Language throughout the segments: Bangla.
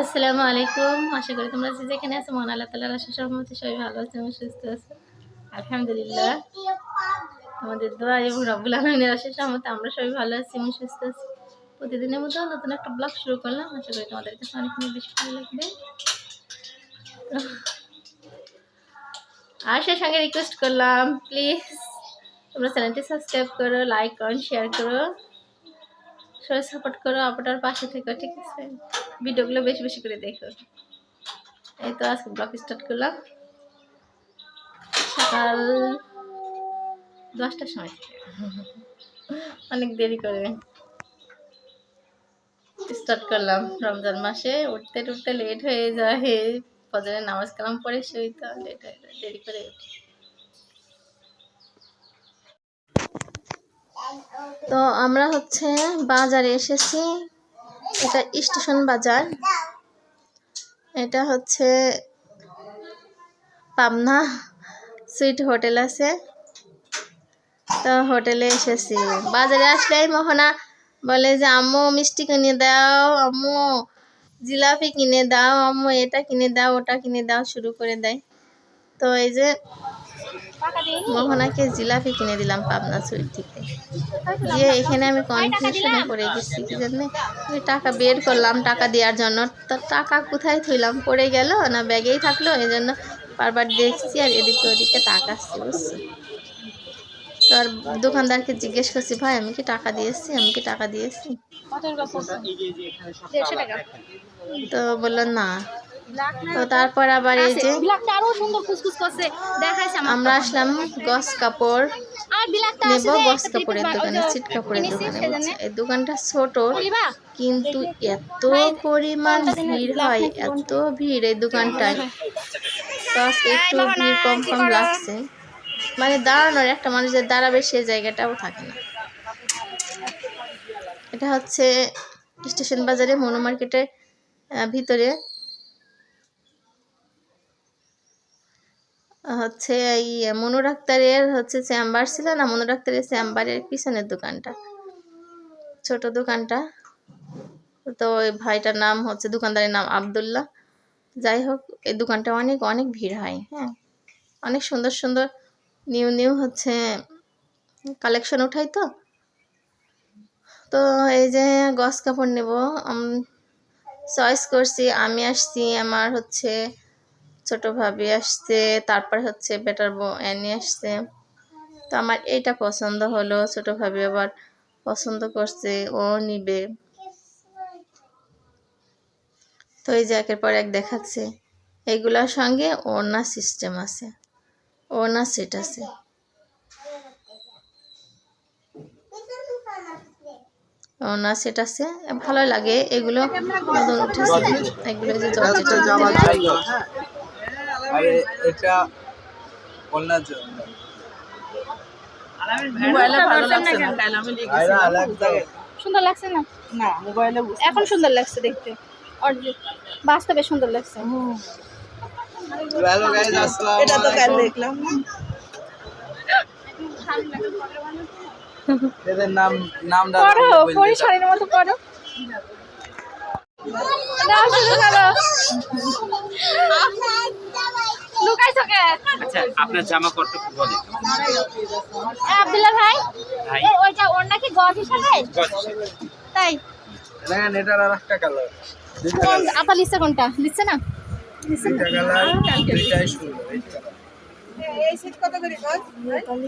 আসসালামু আলাইকুম। আশা করি তোমরা যেখানে আছো মন আল্লাহ তালার আশা সহমতে সবাই ভালো আছে এবং সুস্থ আছে। আলহামদুলিল্লাহ। তোমাদের দোয়া এবং রব্বুল আলমিনের আশা সহমতে আমরা সবাই ভালো আছি এবং সুস্থ আছি। প্রতিদিনের মতো নতুন একটা ব্লগ শুরু করলাম। আশা করি তোমাদের কাছে অনেক বেশি ভালো লাগবে। আর সেই সঙ্গে রিকোয়েস্ট করলাম প্লিজ তোমরা চ্যানেলটি সাবস্ক্রাইব করো লাইক করো শেয়ার করো। সবাই সাপোর্ট করো, আপনার পাশে থেকো, ঠিক আছে? ভিডিওগুলো বেশি বেশি করে দেখো। এই তো আজকে ব্লগ স্টার্ট করলাম। সকাল দশটার সময় অনেক দেরি করে স্টার্ট করলাম। রমজান মাসে উঠতে উঠতে লেট হয়ে যায়। ফজরের নামাজ কালাম পড়ে শুই, তো লেট হয়ে যায়। দেরি করে উঠি। তো আমরা হচ্ছে বাজারে এসেছি। এটা স্টেশন বাজার। এটা হচ্ছে পাবনা সুইট হোটেল আছে। তো হোটেলে এসেছি। বাজারে আসলেই মোহনা বলে যে, আম্মু, মিষ্টি কিনে দাও, আম্মু। জিলাপি কিনে দাও, আম্মু, এটা কিনে দাও, ওটা কিনে দাও, শুরু করে দেয়। তো এই যে মোহনাকে জিলাপি কিনে দিলাম পাবনা সুইট থেকে। দিয়ে এখানে আমি কনফিউশনে পড়ে গেছি কি জন্য আমি টাকা বের করলাম টাকা দেওয়ার জন্য। তো টাকা কোথায় থইলাম? পড়ে গেল না ব্যাগেই থাকল এই জন্য বারবার দেখছি আর এদিকে ওদিকে তাকাচ্ছি বুঝছি? তো আর দোকানদারকে জিজ্ঞেস করছি ভাই আমি কি টাকা দিয়েছি আমি কি টাকা দিয়েছি তো বলল না। তো তারপর আবার এই যে আমার আসলাম গস কাপড়। নেব গস কাপড়ের দোকানে সিট কাপড়ের দোকানে এই দোকানটা ছোট কিন্তু এত পরিমাণ ভিড় হয় এত ভিড় এই দোকানটায়। তো একটু ভিড় কম কম লাগছে। মানে দাঁড়ানোর একটা মানুষের দাঁড়াবে সে জায়গাটাও থাকে না। এটা হচ্ছে স্টেশন বাজারে মনো মার্কেটের ভিতরে হচ্ছে এই মনু ডাক্তারের হচ্ছে চেম্বার ছিল না, মনু ডাক্তারের চেম্বারের পিছনের দোকানটা, ছোট দোকানটা। তো ওই ভাইটার নাম হচ্ছে, দোকানদারের নাম আবদুল্লাহ। যাই হোক, এই দোকানটা অনেক অনেক ভিড় হয় হ্যাঁ। অনেক সুন্দর সুন্দর, নিউ নিউ হচ্ছে কালেকশন উঠাই তো। তো এই যে গস কাপড় নেব চয়েস করছি, আমি আসছি, আমার হচ্ছে ছোট ভাবি আসছে, তারপর হচ্ছে বেটার বউ অ্যানি আসছে। তো আমার এইটা পছন্দ হলো, ছোট ভাবি আবার পছন্দ করছে, ও নিবে। তো এই যে একের পর এক দেখাচ্ছে এইগুলোর সঙ্গে ওড়না সিস্টেম আছে ওড়না সেট আছে। ওড়না সেট আছে, ভালো লাগে, এগুলো নতুন উঠেছে, এগুলো যে আর এটা খুলনার জন্য। মোবাইলে ভালো লাগছে না? তাহলে আমি লিখেছি আয়রা আলাদা জায়গায়। সুন্দর লাগছে না? না মোবাইলে এখন সুন্দর লাগছে দেখতে। বাস্তবে সুন্দর লাগছে। হ্যালো এটা তো কাল দেখলাম এদের নাম নামটা পড়ো মতো পড়ো। দাও শুরু করো। লুকাইছো কে? আচ্ছা আপনার জামা কতটুকু বলে আব্দুল্লাহ ভাই ভাই। ওইটা ওর নাকি গজ হিসাবে? তাই। দেখেন এটার আর একটা কালার কোন আপা লিখছে কোনটা? লিখছে না? দুইটা কালার দুইটাই সুন্দর এইটা।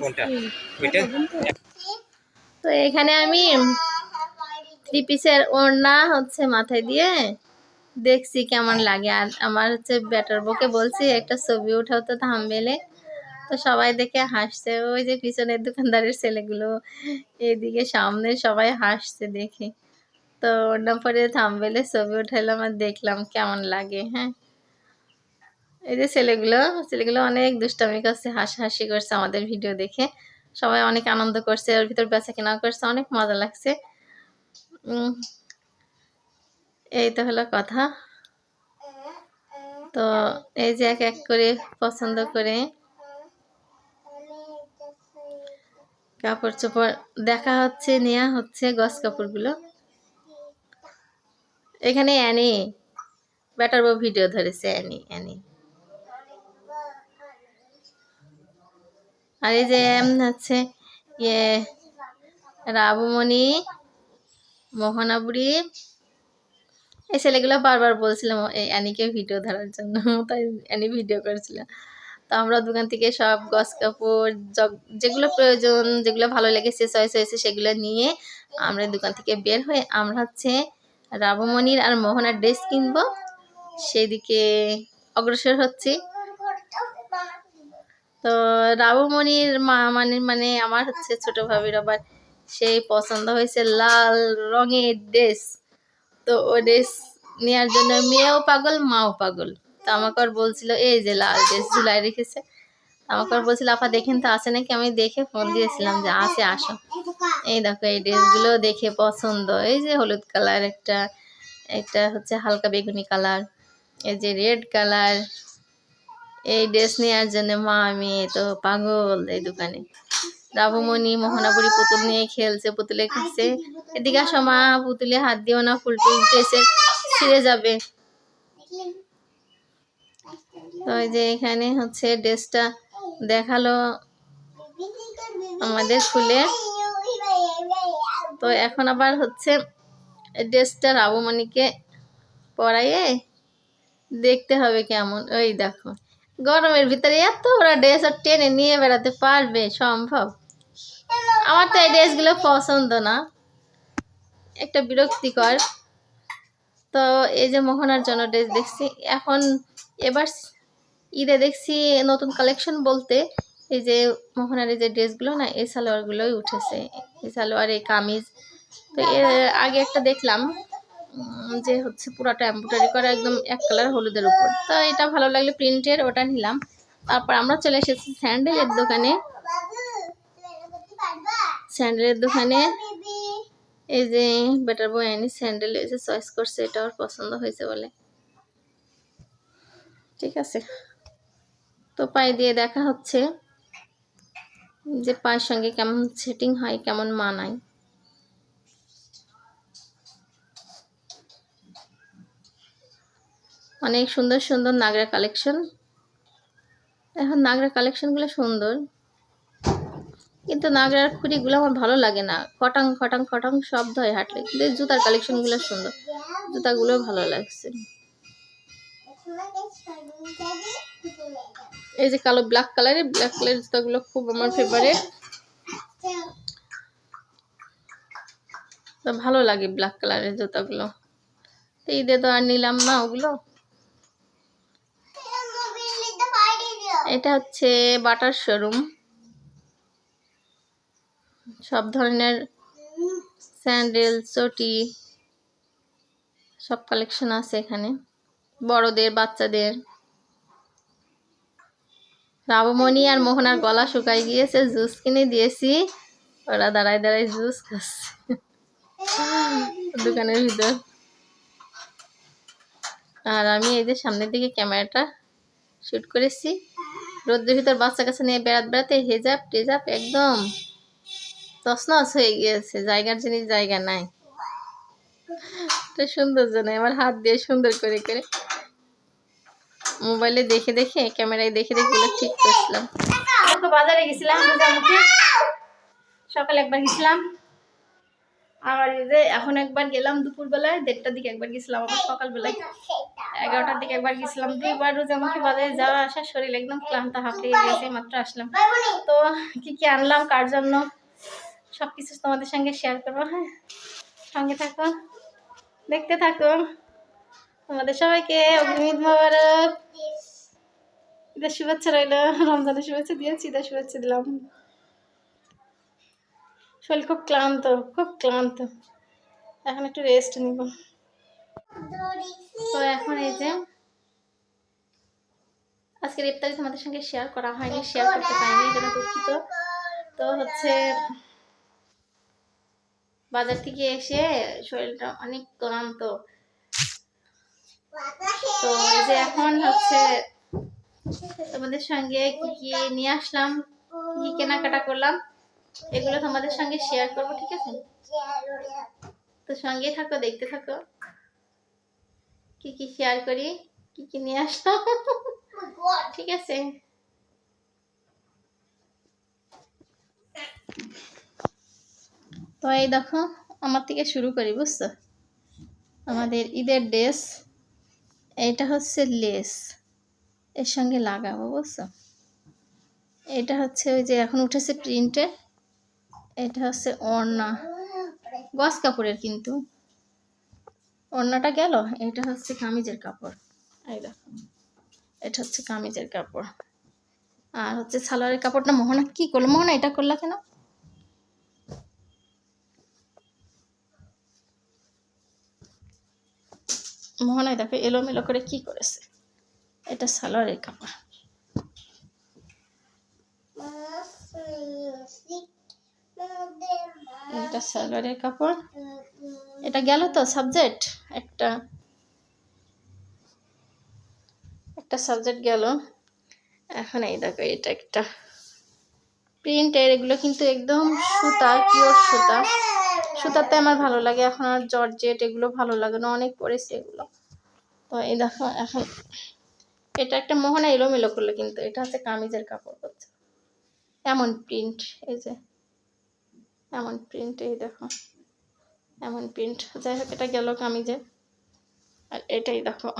কোনটা? ওইটা? তো এখানে আমি থ্রি পিসের ওড়না হচ্ছে মাথায় দিয়ে দেখছি কেমন লাগে। আর আমার হচ্ছে ব্যাটার বকে বলছি, একটা ছবি উঠাও তো থামবেলে তো সবাই দেখে হাসছে। ওই যে পিছনের দোকানদারের ছেলেগুলো এইদিকে সামনে সবাই হাসছে দেখে। তো ওড়না পরে থামবেলে ছবি উঠাইলাম আর দেখলাম কেমন লাগে হ্যাঁ। এই যে ছেলেগুলো ছেলেগুলো অনেক দুষ্টামি করছে, হাসাহাসি করছে আমাদের ভিডিও দেখে। সবাই অনেক আনন্দ করছে, ওর ভিতর বেচা কেনা করছে, অনেক মজা লাগছে। এই তো হলো কথা। তো এই যে এক এক করে পছন্দ করে কাপড় চোপড় দেখা হচ্ছে নেওয়া হচ্ছে গস কাপড়গুলো। এখানে অ্যানি বেটার বউ ভিডিও ধরেছে, অ্যানি অ্যানি। আর এই যে হচ্ছে ইয়ে রাবুমণি মোহনাবুড়ি এই ছেলেগুলো বারবার বলছিলাম এই অ্যানিকে ভিডিও ধরার জন্য। তাই অ্যানি ভিডিও করেছিল। তো আমরা দোকান থেকে সব গস কাপড় যেগুলো প্রয়োজন, যেগুলো ভালো লেগেছে চয়েস হয়েছে, সেগুলো নিয়ে আমরা দোকান থেকে বের হয়ে আমরা হচ্ছে রাবমণির আর মোহনার ড্রেস কিনবো। সেদিকে অগ্রসর হচ্ছি। তো রাবমণির মা মানে মানে আমার হচ্ছে ছোটো ভাবির আবার সেই পছন্দ হয়েছে লাল রঙের ড্রেস তো ও ড্রেস নেওয়ার জন্য মেয়েও পাগল, মাও পাগল। তো আমাকে আর বলছিল, এই যে লাল ড্রেস ঝুলাই রেখেছে। আমাকে আর বলছিল, আপা, দেখেন তো আসে নাকি? আমি দেখে ফোন দিয়েছিলাম যে, আছে, আসো। এই দেখো, এই ড্রেসগুলো দেখে পছন্দ। এই যে হলুদ কালার একটা একটা হচ্ছে হালকা বেগুনি কালার। এই যে রেড কালার। এই ড্রেস নেওয়ার জন্য মা, মেয়ে তো পাগল এই দোকানে। রাবমণি মোহনাপুরি পুতুল নিয়ে খেলছে, পুতুলে খেলছে এদিকে মা, পুতুলে হাত দিও না ফুল ড্রেসে ছিঁড়ে যাবে। তো যে এখানে হচ্ছে ড্রেসটা দেখাল আমাদের খুলে তো এখন আবার হচ্ছে ড্রেসটা রাবমণিকে পরাইয়ে দেখতে হবে কেমন। ওই দেখো, গরমের ভিতরে এত ওরা ড্রেস আর টেনে নিয়ে বেড়াতে পারবে, সম্ভব। আমার তো এই ড্রেসগুলো পছন্দ না। একটা বিরক্তিকর। তো এই যে মোহনার জন্য ড্রেস দেখছি। এখন এবার ঈদে দেখছি নতুন কালেকশন বলতে এই যে মোহনার এই যে ড্রেসগুলো না, এই সালোয়ারগুলোই উঠেছে। এই সালোয়ার, এই কামিজ। তো এর আগে একটা দেখলাম যে হচ্ছে পুরাটা এম্ব্রয়ডারি করা একদম এক কালার হলুদের উপর। তো এটা ভালো লাগল, প্রিন্টের ওটা নিলাম। তারপর আমরা চলে এসেছি স্যান্ডেলের দোকানে। স্যান্ডেলের দোকানে। এই যে বেটার বই আনি স্যান্ডেল এসে চয়েস করছে এটা ওর পছন্দ হয়েছে বলে। ঠিক আছে। তো পায়ে দিয়ে দেখা হচ্ছে যে পায়ের সঙ্গে কেমন সেটিং হয় কেমন মানায়। অনেক সুন্দর সুন্দর নাগরা কালেকশন এখন নাগরা কালেকশনগুলো সুন্দর। কিন্তু নাগরার খুঁড়িগুলো আমার ভালো লাগে না। খটাং খটাং খটাং শব্দ হয় হাঁটলে। কিন্তু জুতার কালেকশনগুলো সুন্দর। জুতাগুলো ভালো লাগছে। এই যে কালো ব্ল্যাক কালারের ব্ল্যাক কালারের জুতাগুলো খুব আমার ফেভারিট তো ভালো লাগে ব্ল্যাক কালারের জুতাগুলো। তো ঈদে তো আর নিলাম না ওগুলো। এটা হচ্ছে বাটার শোরুম। সব ধরনের স্যান্ডেল চটি সব কালেকশন আছে এখানে। বড়দের, বাচ্চাদের। রাবমণি আর মোহনার গলা শুকাই গিয়েছে, জুস কিনে দিয়েছি। ওরা দাঁড়ায় দাঁড়ায় জুস খাচ্ছে। দোকানের ভিতর। আর আমি এই যে সামনের দিকে ক্যামেরাটা শুট করেছি। রোদ্রের ভিতর বাচ্চা কাছে নিয়ে বেড়াতে বেড়াতে হেজাব টেজাব একদম তসনস হয়ে গিয়েছে, জায়গার জিনিস জায়গা নাই। সুন্দর জন্য আমার হাত দিয়ে সুন্দর করে করে মোবাইলে দেখে দেখে, ক্যামেরায় দেখে দেখে গুলো ঠিক করছিলাম। তো বাজারে গেছিলাম রোজামুখী সকালে একবার গেছিলাম। আবার যে এখন একবার গেলাম দুপুরবেলায়, দেড়টার দিকে একবার গেছিলাম, আবার সকালবেলায়। এগারোটার দিকে একবার গেছিলাম, দুইবার রোজামুখী বাজারে যাওয়া আসা শরীর একদম ক্লান্ত, হাঁপিয়ে গেছে, মাত্র আসলাম। তো কি কি আনলাম, কার জন্য? সব কিছু তোমাদের সঙ্গে শেয়ার করব হ্যাঁ? সঙ্গে থাকো, দেখতে থাকো। তোমাদের সবাইকে অগ্রিম ঈদ মোবারক। ঈদের শুভেচ্ছা রইল, রমজানের শুভেচ্ছা দিয়েছি, ঈদের শুভেচ্ছা দিলাম। শরীর খুব ক্লান্ত খুব ক্লান্ত। এখন একটু রেস্ট নিব। তো এখন এই যে, আজকের ইফতারি তোমাদের সঙ্গে শেয়ার করা হয়নি শেয়ার করতে পারিনি জন্য দুঃখিত। তো হচ্ছে বাজার থেকে এসে শরীরটা অনেক ক্লান্ত। তো এই যে এখন হচ্ছে তোমাদের সঙ্গে কি কি নিয়ে আসলাম, কি কেনাকাটা করলাম, এগুলো তোমাদের সঙ্গে শেয়ার করব, ঠিক আছে? তো সঙ্গে থাকো, দেখতে থাকো। কি কি শেয়ার করি, কি কি নিয়ে আসলাম, ঠিক আছে? তো এই দেখো, আমার থেকে শুরু করি, বুঝছ? আমাদের ঈদের ড্রেস এইটা হচ্ছে লেস, এর সঙ্গে লাগাবো, বুঝছ? এটা হচ্ছে ওই যে এখন উঠেছে প্রিন্টে এটা হচ্ছে ওড়না, গস কাপড়ের কিন্তু। ওড়নাটা গেল, এটা হচ্ছে কামিজের কাপড়, এই দেখো। এটা হচ্ছে কামিজের কাপড়। আর হচ্ছে সালোয়ারের কাপড়টা মোহনা, কি করল? মোহনা, এটা করলা কেন? মোহনায় দেখো এলোমেলো করে কি করেছে? এটা সালোয়ারের কাপড়। এটা সালোয়ারের কাপড়। এটা গেল তো সাবজেক্ট একটা একটা সাবজেক্ট গেল। এখন এই দেখো এটা একটা। প্রিন্টের এগুলো কিন্তু একদম সুতা পিওর সুতা। সুতাতে আমার ভালো লাগে, এখন আর জর্জেট এগুলো ভালো লাগে না, অনেক পরেছি এগুলো। তো এই দেখো, এখন এটা একটা মোহনা এলোমেলো করল কিন্তু, এটা হচ্ছে কামিজের কাপড় হচ্ছে। এমন প্রিন্ট এই যে, এমন প্রিন্ট এই দেখো, এমন প্রিন্ট যাই হোক, এটা গেল কামিজে। আর এটাই দেখো,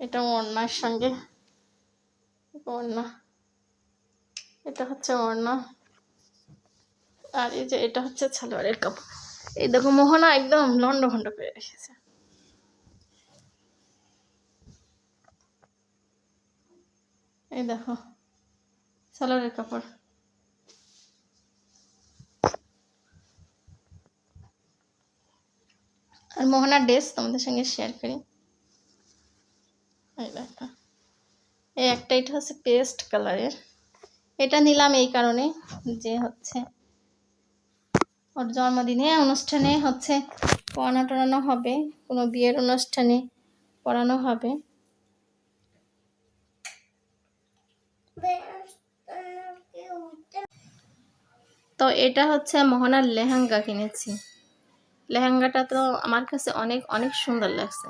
এটা ওড়নার সঙ্গে, ওড়না, এটা হচ্ছে ওড়না। আর এই যে এটা হচ্ছে সালোয়ারের কাপড়। এই দেখো মোহনা একদম লন্ড ভন্ড করে রেখেছে। এই দেখো, সালোয়ারের কাপড়। আর মোহনার ড্রেস তোমাদের সঙ্গে শেয়ার করি। এই এই একটা এটা হচ্ছে পেস্ট কালারের এটা নিলাম এই কারণে যে হচ্ছে ওর জন্মদিনে অনুষ্ঠানে হচ্ছে পড়ানো টড়ানো হবে, কোনো বিয়ের অনুষ্ঠানে পড়ানো হবে। তো এটা হচ্ছে মোহনার লেহেঙ্গা কিনেছি। লেহেঙ্গাটা তো আমার কাছে অনেক অনেক সুন্দর লাগছে।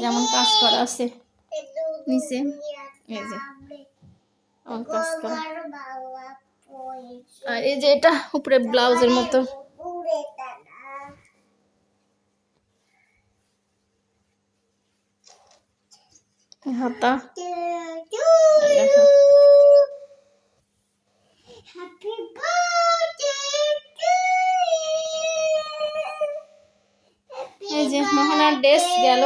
যেমন কাজ করা আছে। নিচে, এই যে। কাজ করা। আর এই যে এটা উপরে ব্লাউজের মতো। হাতা। এই যে মোহনার ড্রেস গেল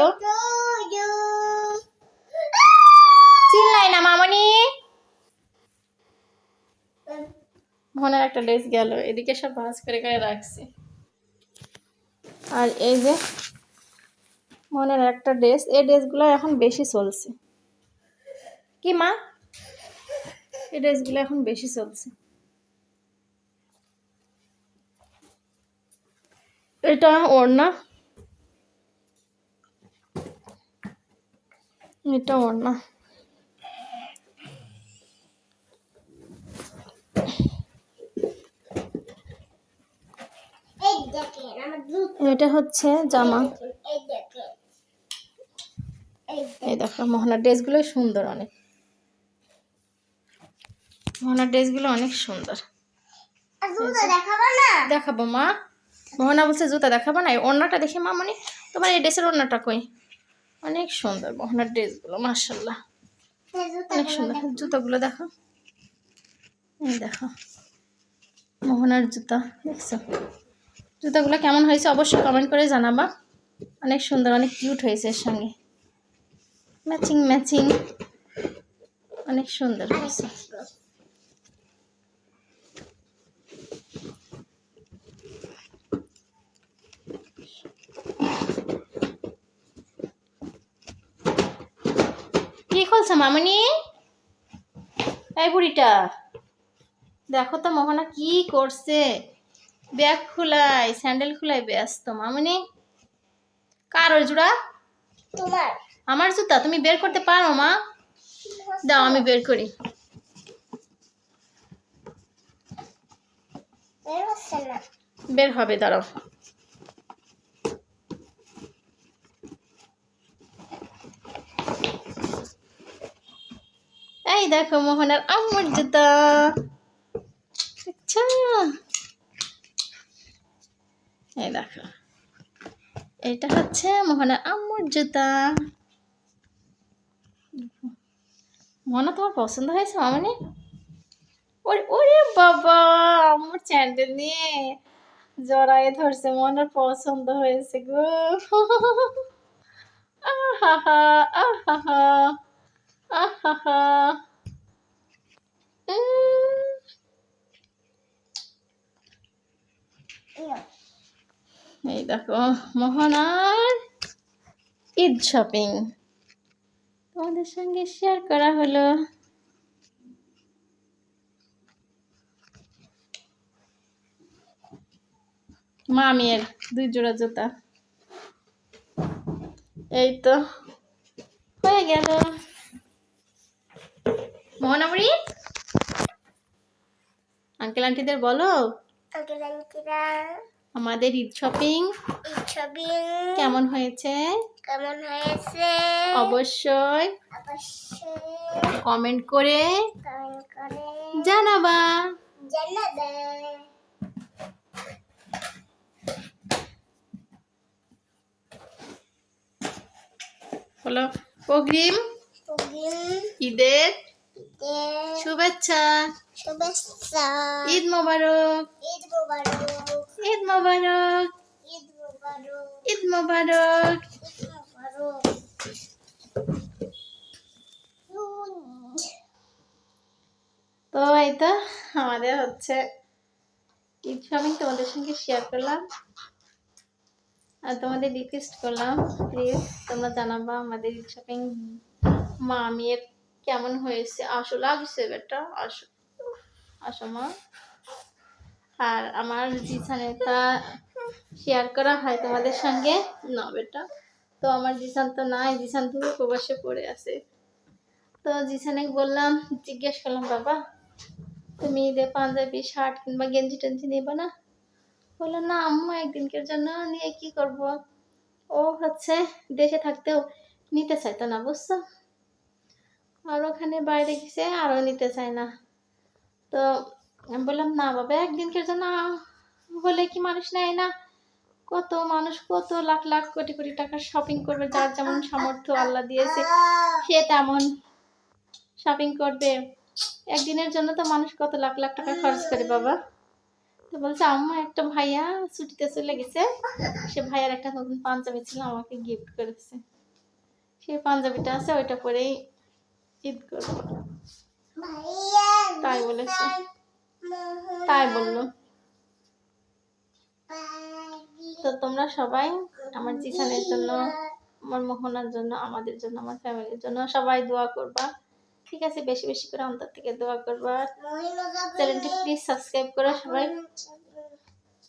চিল্লাই না মামনি মোহনার একটা ড্রেস গেল, এদিকে সব ভাঁজ করে করে রাখছি। আর এই যে মনের একটা ড্রেস, এই ড্রেসগুলো এখন বেশি চলছে। কি মা? এই ড্রেসগুলো এখন বেশি চলছে। এটা ওড়না। এটা ওড়না। এটা হচ্ছে জামা। এই দেখো, মোহনার ড্রেসগুলো সুন্দর অনেক। মোহনার ড্রেসগুলো অনেক সুন্দর। দেখাবো মা। মোহনা বলছে জুতা দেখাবো না, এই ওড়নাটা দেখে মা মানে তোমার এই ড্রেসের ওড়নাটা কই? অনেক সুন্দর মোহনার ড্রেসগুলো মার্শাল্লাহ অনেক সুন্দর, জুতোগুলো দেখো। এই দেখো, মোহনার জুতা, দেখছ? জুতাগুলো কেমন হয়েছে অবশ্যই কমেন্ট করে জানাবা। অনেক সুন্দর, অনেক কিউট হয়েছে এর সঙ্গে। ম্যাচিং ম্যাচিং অনেক সুন্দর হয়েছে। কি দেখো তো মোহনা কি করছে। ব্যাগ খুলাই স্যান্ডেল খুলাই ব্যস্ত মামনি। কারোর জুড়া? তোমার। আমার জুতা? তুমি বের করতে পারো মা। দাও আমি বের করি। বের হবে দাঁড়াও। এই দেখো মোহনার আমার জুতা। আচ্ছা। এই দেখো। এটা হচ্ছে মোহনার আম্মুর জুতা। মোহনা, তোমার পছন্দ হয়েছে মামনি? ওরে বাবা, আম্মুর চ্যান্ডেল নিয়ে জড়াই ধরছে মনের পছন্দ হয়েছে গো। আহা আহা আহা এই দেখো মোহনার ঈদ শপিং তোমাদের সঙ্গে শেয়ার করা হলো। মামিয়ের দুই জোড়া জুতা। এই তো, হয়ে গেল। মোহনামরি আঙ্কেল আন্টিদের বলো। আমাদের ঈদ শপিং ছবি কেমন হয়েছে? কেমন হয়েছে? অবশ্যই অবশ্যই কমেন্ট করে কমেন্ট করে জানাবা। জানাবে। বলো ঈদের শুভেচ্ছা। শুভেচ্ছা। ঈদ মোবারক। ঈদ মুবারক। ঈদ মোবারক। ঈদ মুবারক। ঈদ মোবারক। তো এই তো আমাদের হচ্ছে ঈদ শপিং তোমাদের সঙ্গে শেয়ার করলাম। আর তোমাদের রিকোয়েস্ট করলাম প্লিজ তোমরা জানাবা আমাদের ঈদ শপিং মামির কেমন হয়েছে? আসো লাগছে বেটা আসো আসো মা আর আমার জিসানেটা শেয়ার করা হয় তোমাদের সঙ্গে? না বেটা তো আমার জিসান তো নাই জিসান তো প্রবাসে পড়ে আছে। তো জিসানে বললাম, জিজ্ঞেস করলাম, বাবা, তুমি ঈদে পাঞ্জাবি শার্ট কিংবা গেঞ্জি টেঞ্জি নেবে না? বলল, না আম্মু, একদিনকের জন্য নিয়ে কি করব? ও হচ্ছে দেশে থাকতেও নিতে চাইতো না, বুঝছ? আর ওখানে বাইরে গেছে আরও নিতে চায় না। তো আমি বললাম, না বাবা, একদিনকের জন্য হলে কি মানুষ নেয় না? কত মানুষ, কত লাখ লাখ কোটি কোটি টাকার শপিং করবে, যার যেমন সামর্থ্য আল্লাহ দিয়েছে, সে তেমন শপিং করবে। একদিনের জন্য তো মানুষ কত লাখ লাখ টাকা খরচ করে বাবা। তো বলছে, আম্মা, একটা ভাইয়া ছুটিতে চলে গেছে। সে ভাইয়ার একটা নতুন পাঞ্জাবি ছিল, আমাকে গিফট করেছে। সেই পাঞ্জাবিটা আছে, ওইটা পরেই ঈদ করব। তাই বলেছে। তাই বলল। তো তোমরা সবাই আমার জিসানের জন্য আমার মোহনার জন্য আমাদের জন্য আমার ফ্যামিলির জন্য সবাই দোয়া করবা। ঠিক আছে বেশি বেশি করে অন্তর থেকে দোয়া করবা। চ্যানেলটি প্লিজ সাবস্ক্রাইব করো সবাই।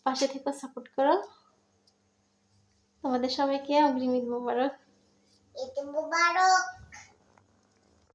পাশে থেকে সাপোর্ট করো। তোমাদের সবাইকে অগ্রিম ঈদ মোবারক। ঈদ মুবারক।